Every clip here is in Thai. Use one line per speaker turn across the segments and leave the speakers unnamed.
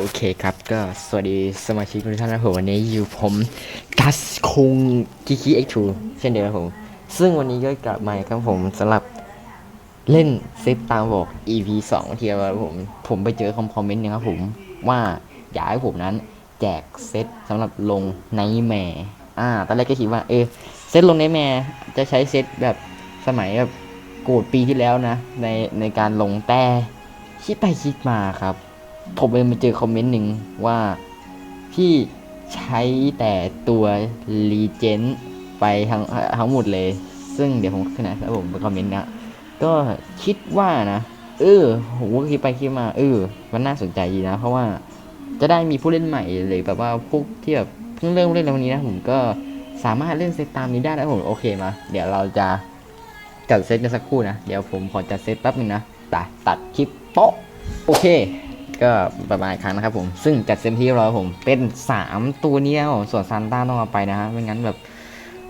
โอเคครับก็สวัสดีสมาชิกทุกท่านนะครับผมวันนี้อยู่ผมกัสคงกิคิเอ็กทูเช่นเดิมครับผม ซึ่งวันนี้ก็กลับมาครับผมสำหรับเล่นเซตตามบอก EP 2ที่ว่าผมผมไปเจอคอมคอมเมนต์หนึงครับผมว่าอยากให้ผมนั้นแจกเซตสำหรับลงในแม่อ่าตอนแรกก็คิดว่าเออเซตลงในแม่จะใช้เซตแบบสมัยแบบโกดปีที่แล้วนะในในการลงแต่คิดไปคิดมาครับ ผมเองมาเจอคอมเมนต์หนึ่งว่าพี่ใช้แต่ตัวรีเจนไปทั้งทั้งหมดเลย ซึ่งเดี๋ยวผมขึ้นนะครับผมเป็นคอมเมนต์นะ ก็คิดว่านะ เออผมก็คิดไปคิดมา เออ มันน่าสนใจดีนะ เพราะว่าจะได้มีผู้เล่นใหม่หรือแบบว่าพวกที่แบบเพิ่งเริ่มเล่นในวันนี้นะผมก็สามารถเล่นเซตตามนี้ได้นะผมโอเคมา เดี๋ยวเราจะจัดเซตกันสักครู่นะ เดี๋ยวผมขอจัดเซตแป๊บนึงนะตัดตัดคลิปโป๊ะโอเค ก็ประมาณครั้งนะครับผม ซึ่งจัดเซตที่เราผม เป็น 3 ตัวนี้นะครับผมส่วนซานต้าต้องเอาไปนะฮะไม่งั้นแบบ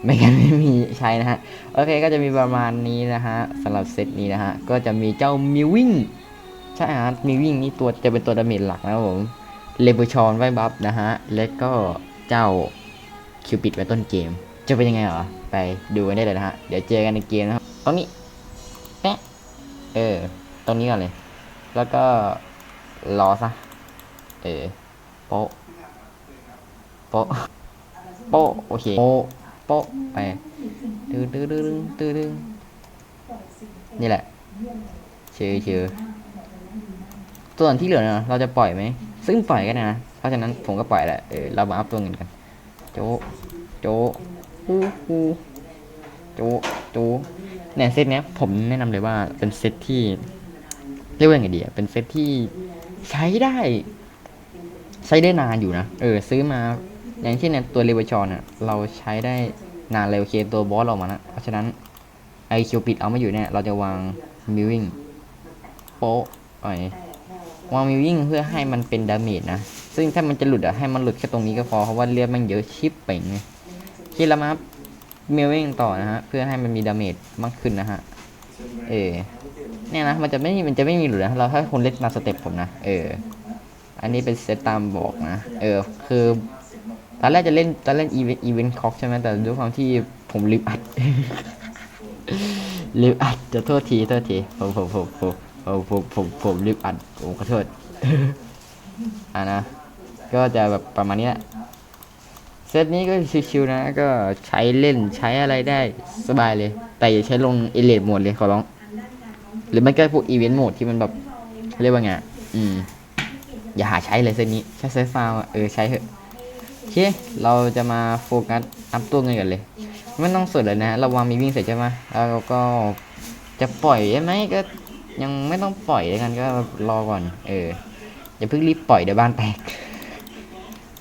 ไม่งั้นไม่มีใช้นะฮะ โอเคก็จะมีประมาณนี้นะฮะสำหรับเซตนี้นะฮะ ก็จะมีเจ้ามิวิ่งใช่ฮะมิวิ่งนี่ตัวจะเป็นตัวดาเมจหลักนะครับผมเลเบชอนไว้บัฟนะฮะ และก็เจ้าคิวปิดไว้ต้นเกม จะเป็นยังไงเหรอ ไปดูกันได้เลยนะฮะ เดี๋ยวเจอกันในเกมนะครับตรงนี้แปะเออตรงนี้ก่อนเลย แล้วก็ รอซะ เออโป๊ะโป๊ะโป๊ะโอเคโป๊ะโปะไปตื้อตื้อตื้อตื้อตื้อนี่แหละเชื่อเชื่อส่วนที่เหลือนะเราจะปล่อยไหม ซึ่งปล่อยกันนะ เพราะฉะนั้นผมก็ปล่อยแหละ เออ เรามาอัพตัวเงินกัน โจ โจะฮู้ฮู้โจ โจเนี่ยเซตเนี้ยผมแนะนำเลยว่าเป็นเซตที่เรียกว่าไงดีอะเป็นเซตที่ ใช้ได้ ใช้ได้นานอยู่นะ เออ ซื้อมาอย่างเช่นเนี่ยตัวเลเวชอนอะเราใช้ได้นานเลยโอเคตัวบอสเรามานะเพราะฉะนั้นไอคิวปิดเอาไม่อยู่เนี่ยเราจะวางมิวิ่งโป๊ะไปวางมิวิ่งเพื่อให้มันเป็นดาเมจนะ ซึ่งถ้ามันจะหลุดอะให้มันหลุดแค่ตรงนี้ก็พอเพราะว่าเลือดมันเยอะชิปเป่งเลยคิดแล้วมามิววิ่งต่อนะฮะเพื่อให้มันมีดาเมจมากขึ้นนะฮะเออ เนี่ยนะมันจะไม่มันจะไม่มีหลุดนะเราถ้าคนเล่นตามสเต็ปผมนะเออ อันนี้เป็นเซตตามบอกนะเออ คือตอนแรกจะเล่นตอนเล่นอีเวนต์อีเวนต์คอกใช่ไหมแต่ด้วยความที่ผมลืมอัดลืมอัดจะโทษทีโทษทีผมผมผมผมผมผมผมผมลืมอัดผมขอโทษอ่านะก็จะแบบประมาณเนี้ยเซตนี้ก็ชิวๆนะ ก็ใช้เล่นใช้อะไรได้สบายเลย แต่อย่าใช้ลงเอเลดหมดเลยขอร้อง หรือไม่ก็พวกอีเวนต์โหมดที่มันแบบเรียกว่าไงอืม อย่าหาใช้เลยเซตนี้ใช้เซฟฟาวเออใช้เถอะโอเคเราจะมาโฟกัสอัพตัวเงินกันเลย ไม่ต้องสุดเลยนะเราวางมีวิ่งเสร็จใช่ไหมแล้วเราก็จะปล่อยใช่ไหมก็ยังไม่ต้องปล่อยเลยกันก็รอก่อน เอออย่าเพิ่งรีบปล่อยเดี๋ยวบ้านแตก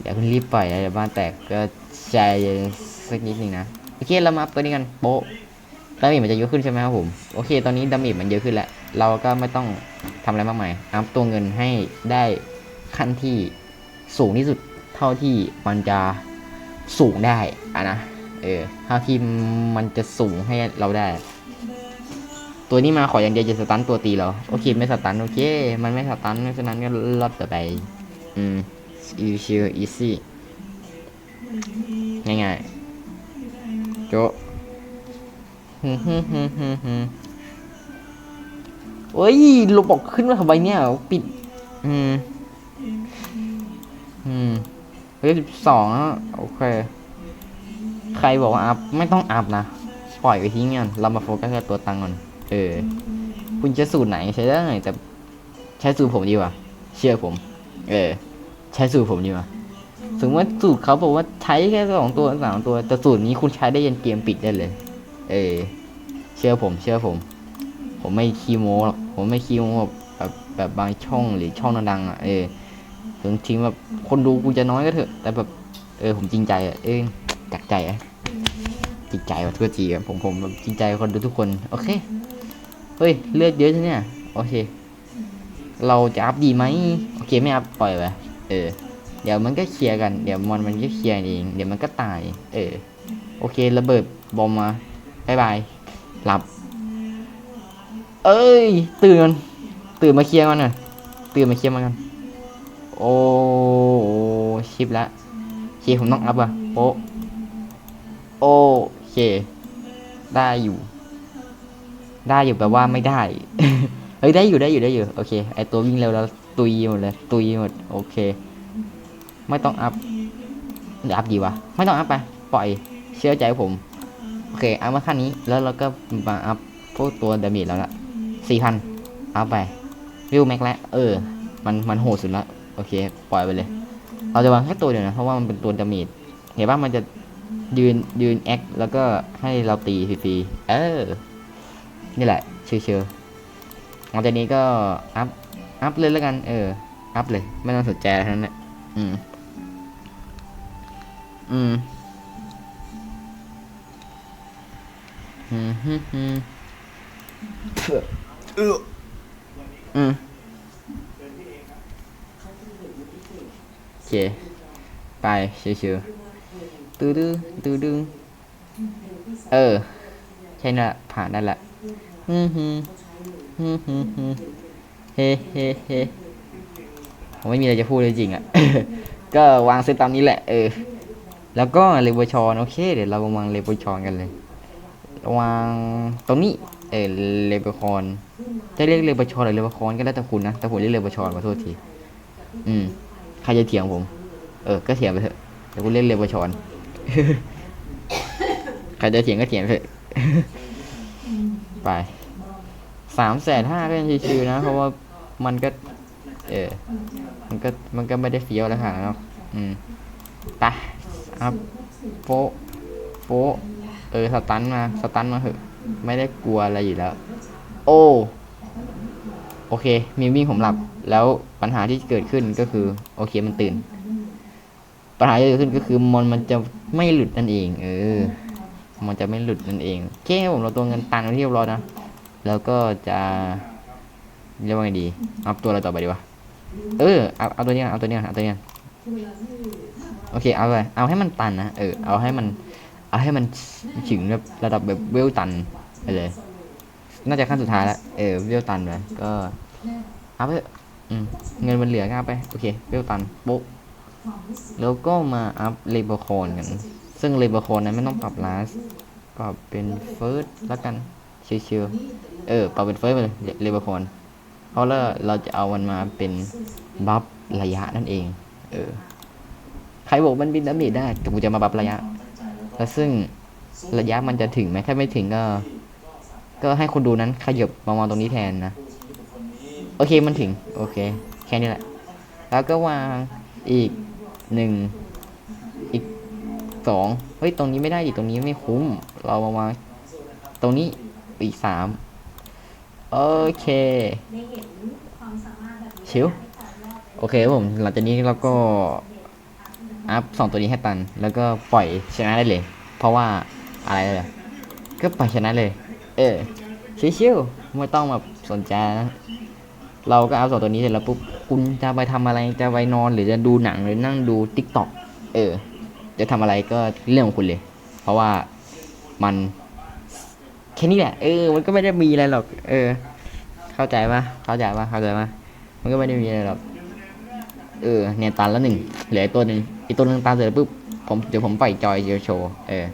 อย่าเพิ่งรีบปล่อยเดี๋ยวบ้านแตกก็ใจเย็นสักนิดนึงนะโอเคเรามาอัพตัวนี้กันโป๊ะ ดาเมจมันจะเยอะขึ้นใช่ไหมครับผมโอเค ตอนนี้ดาเมจมันเยอะขึ้นแล้ว เราก็ไม่ต้องทำอะไรมากมายอัพตัวเงินให้ได้ขั้นที่สูงที่สุดเท่าที่มันจะสูงได้อะนะเออเท่าที่มันจะสูงให้เราได้ ตัวนี้มาขออย่างเดียวจะสตันตัวตีเราโอเคไม่สตันโอเค มันไม่สตันเพราะฉะนั้นก็รอดต่อไป อืมอีชิวอีซี่ง่ายๆโจะ เฮ้ยลบออกขึ้นมาทำไมเนี่ย ปิด อืม อืมเฮ้ยสิบสองโอเค ใครบอกว่าอัพ ไม่ต้องอัพนะ ปล่อยไปทิ้งกันเรามาโฟกัสกับตัวตังก่อน เออ คุณจะสูตรไหนใช้ได้แต่ ใช้สูตรผมดีกว่า เชื่อผม เออ ใช้สูตรผมดีกว่าสมมติว่าสูตรเขาบอกว่าใช้แค่สองตัวสามตัว แต่สูตรนี้คุณใช้ได้ยันเกมปิดได้เลย เออ เชื่อผม เชื่อผม ผมไม่คีโมหรอกผมไม่คีโมแบบแบบแบบบางช่องหรือช่องดังๆอะเออถึงทิ้งแบบคนดูกูจะน้อยก็เถอะ แต่แบบเออผมจริงใจอะเออจากใจอะจริงใจว่ะทั่วทีอะผมผมแบบจริงใจคนดูทุกคนโอเคเฮ้ยเลือดเยอะใช่เนี่ยโอเค เราจะอัพดีไหมโอเคไม่อัพปล่อยไปเออ เดี๋ยวมันก็เคลียร์กันเดี๋ยวมอนมันก็เคลียร์เองเดี๋ยวมันก็ตาย เออ โอเคระเบิดบอมมาบายบาย หลับ เอ้ย ตื่นมันตื่นมาเคลียร์มันหน่อยตื่นมาเคลียร์มันกัน โอ้ชิปละเคผมต้องอัพอะโป๊ะโอเค ได้อยู่ ได้อยู่แปลว่าไม่ได้ เฮ้ยได้อยู่ได้อยู่ได้อยู่ โอเค ไอตัววิ่งเร็วแล้วตุยหมดเลย ตุยหมด โอเค ไม่ต้องอัพอัพดีวะ ไม่ต้องอัพไป ปล่อย เชื่อใจผม อเคเอัพมาขั้นนี้แล้วเราก็มาอัพพวกตัวดาเมจแล้วละสี่พันอัพไปวิวแม็กแล้วเออ มันมันโหดสุดละโอเค ปล่อยไปเลย เราจะวางแค่ตัวเดียวนะ เพราะว่ามันเป็นตัวดาเมจเห็นว่ามันจะยืนยืนแอคแล้วก็ให้เราตีฟรีๆเออ นี่แหละเชื่อเชื่อหลังจากนี้ก็อัพอัพเลยแล้วกัน เออ อัพเลย ไม่ต้องสนใจทั้งนั้นแหละอืม อืม อืมฮึฮึเอออืมโอเค ไปเชื่อๆตื้อดื้อตื้อดื้อเออ ใช่น่ะ ผ่านได้ละฮึฮึฮึฮึฮึเฮ้เฮ้เฮ้ผมไม่มีอะไรจะพูดเลยจริงอะ ก็วางเซตตามนี้แหละ เออ แล้วก็เลเวอร์ชอนโอเค เดี๋ยวเรามาวางเลเวอร์ชอนกันเลย วางตรงนี้ เออเลเวอร์คอนจะเรียกเลเวอร์ชอนหรือเลเวอร์คอนก็แล้วแต่คุณนะแต่ผมเรียกเลเวอร์ชอนขอโทษที อืมใครจะเถียงผม เออ ก็เถียงไปเถอะเดี๋ยวกูเล่นเลเวอร์ชอนใครจะเถียงก็เถียงไปเถอะไปสามแสนห้าก็ยังชิวๆนะ เพราะว่ามันก็ เออ มันก็มันก็ไม่ได้เฟี้ยวแล้วค่ะเนาะอืมไปอัพโฟะโฟ ออสตันมาสตันมาเถอะ ไม่ได้กลัวอะไรอยู่แล้ว โอ้โอเค มีวิ่งผมหลับ แล้วปัญหาที่เกิดขึ้นก็คือ โอเคมันตื่น ปัญหาที่เกิดขึ้นก็คือมอนมันจะไม่หลุดนั่นเอง เออ มันจะไม่หลุดนั่นเองโอเคผมเราตัวเงินตันที่เรียบร้อยนะแล้วก็จะเรียกว่าไงดีเอาตัวอะไรต่อไปดีวะเออเอาเอาตัวนี้เอาตัวนี้เอาตัวนี้โอเคเอาไปเอาให้มันตันนะเออเอาให้มัน เอาให้มันถึงแบบระดับแบบเวลตันไปเลย น่าจะขั้นสุดท้ายแล้วเออเวลตันเลยก็เอาไปเถอะอืมเงินมันเหลือก็เอาไป โอเค เวลตันปุ๊บแล้วก็มาอัพเลเบอร์คอนกัน ซึ่งเลเบอร์คอนนั้นไม่ต้องปรับลาสปรับเป็นเฟิร์สแล้วกันเชียวๆเออปรับเป็นเฟิร์สไปเลยเลเบอร์คอนเพราะแล้วเราจะเอามันมาเป็นบัฟระยะนั่นเอง เออ ใครบอกมันบินดาเมจได้แต่กูจะมาบัฟระยะ แล้วซึ่งระยะมันจะถึงไหมถ้าไม่ถึงก็ ก็ให้คนดูนั้นขยับมามองตรงนี้แทนนะ โอเคมันถึง โอเค แค่นี้แหละ แล้วก็วางอีกหนึ่งอีกสองเฮ้ยตรงนี้ไม่ได้ดิตรงนี้ไม่คุ้ม เรามาวางตรงนี้อีกสามโอเคชิวโอเคครับผมหลังจากนี้เราก็ อัพสองตัวนี้ให้ตัน แล้วก็ปล่อยชนะได้เลย เพราะว่าอะไรเลยก็ปล่อยชนะเลย เออชิวๆไม่ต้องแบบสนใจนะเราก็เอาสองตัวนี้เสร็จแล้วปุ๊บคุณจะไปทำอะไรจะไปนอนหรือจะดูหนังหรือนั่งดูติ๊กต็อกเออ จะทำอะไรก็เรื่องของคุณเลย เพราะว่ามันแค่นี้แหละ เออ มันก็ไม่ได้มีอะไรหรอก เออ เข้าใจปะเข้าใจปะเข้าใจปะมันก็ไม่ได้มีอะไรหรอก เออ เนี่ยตันแล้วหนึ่งเหลือตัวหนึ่ง อีกตัวหนึ่งตันเสร็จแล้วปุ๊บผมเดี๋ยวผมปล่อยจอยเดียวโชว์เออ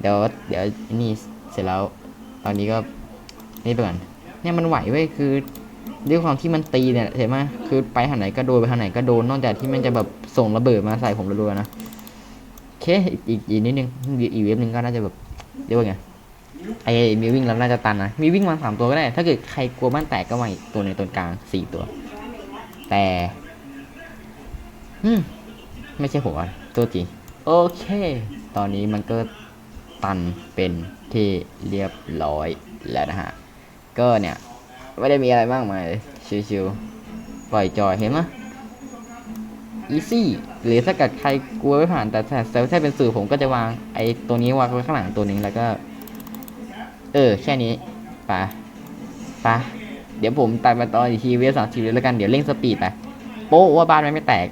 เดี๋ยวเดี๋ยวนี่เสร็จแล้ว ตอนนี้ก็นี่ไปก่อนเนี่ยมันไหวเว้ยคือด้วยความที่มันตีเนี่ยเห็นไหมคือไปทางไหนก็โดนไปทางไหนก็โดนนอกจากที่มันจะแบบส่งระเบิดมาใส่ผมรัวๆนะโอเคอีกอีกนิดนึงอีกเว็บนึงก็น่าจะแบบเรียกว่าไงไอ้มีวิ่งแล้วน่าจะตันนะมีวิ่งมาสามตัวก็ได้ ถ้าเกิดใครกลัวบ้านแตกก็มาตัวในตัวกลางสี่ตัว แต่ อืม ไม่ใช่หัวตัวจริงโอเค ตอนนี้มันก็ตันเป็นที่เรียบร้อยแล้วนะฮะ ก็เนี่ย ไม่ได้มีอะไรมากมายชิวๆปล่อยจอยเห็นไหมอีซี่หรือถ้าเกิดใครกลัวไม่ผ่านแต่ถ้าแต่ถ้เป็นสื่อผมก็จะวางไอ้ตัวนี้วางไว้ข้างหลังตัวนึงแล้วก็ เออ แค่นี้ปไปะเดี๋ยวผมตัดมาตอนอีกทีเวลสามสิบเลยแล้วกันเดี๋ยวเร่งสปีดไปโป๊ะว่าบ้านมันไม่แตก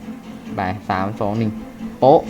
ไปสามสองหนึ่งโป๊ะ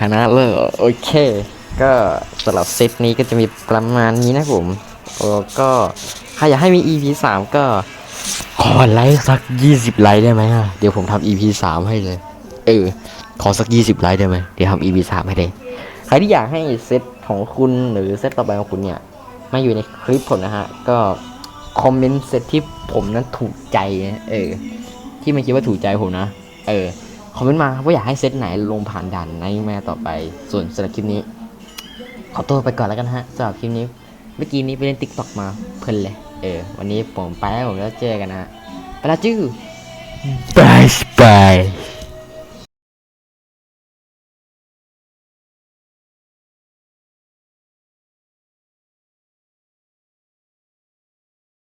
ชนะเลยเหรอโอเค ก็สำหรับเซตนี้ก็จะมีประมาณนี้นะผมแล้วก็ใครอยากให้มี EP 3 ก็ขอไลค์สัก 20 ไลค์ได้ไหมอะเดี๋ยวผมทำ EP 3 ให้เลย เออ ขอสัก 20 ไลค์ได้ไหมเดี๋ยวทำ EP 3 ให้เลยใครที่อยากให้เซตของคุณหรือเซตต่อไปของคุณเนี่ยมาอยู่ในคลิปผมนะฮะ ก็คอมเมนต์เซตที่ผมนั้นถูกใจ เออ ที่ไม่คิดว่าถูกใจผมนะ เออ คอมเมนต์มาว่าอยากให้เซตไหนลงผ่านด่านในแม่ต่อไป ส่วนสำหรับคลิปนี้ ขอตัวไปก่อนแล้วกันฮะสำหรับคลิปนี้ เมื่อกี้นี้ไปเล่นติ๊กต็อกมาเพลินเลย เออ วันนี้ผมไปแล้วผมแล้วเจอกันนะไปละจื้อบายบาย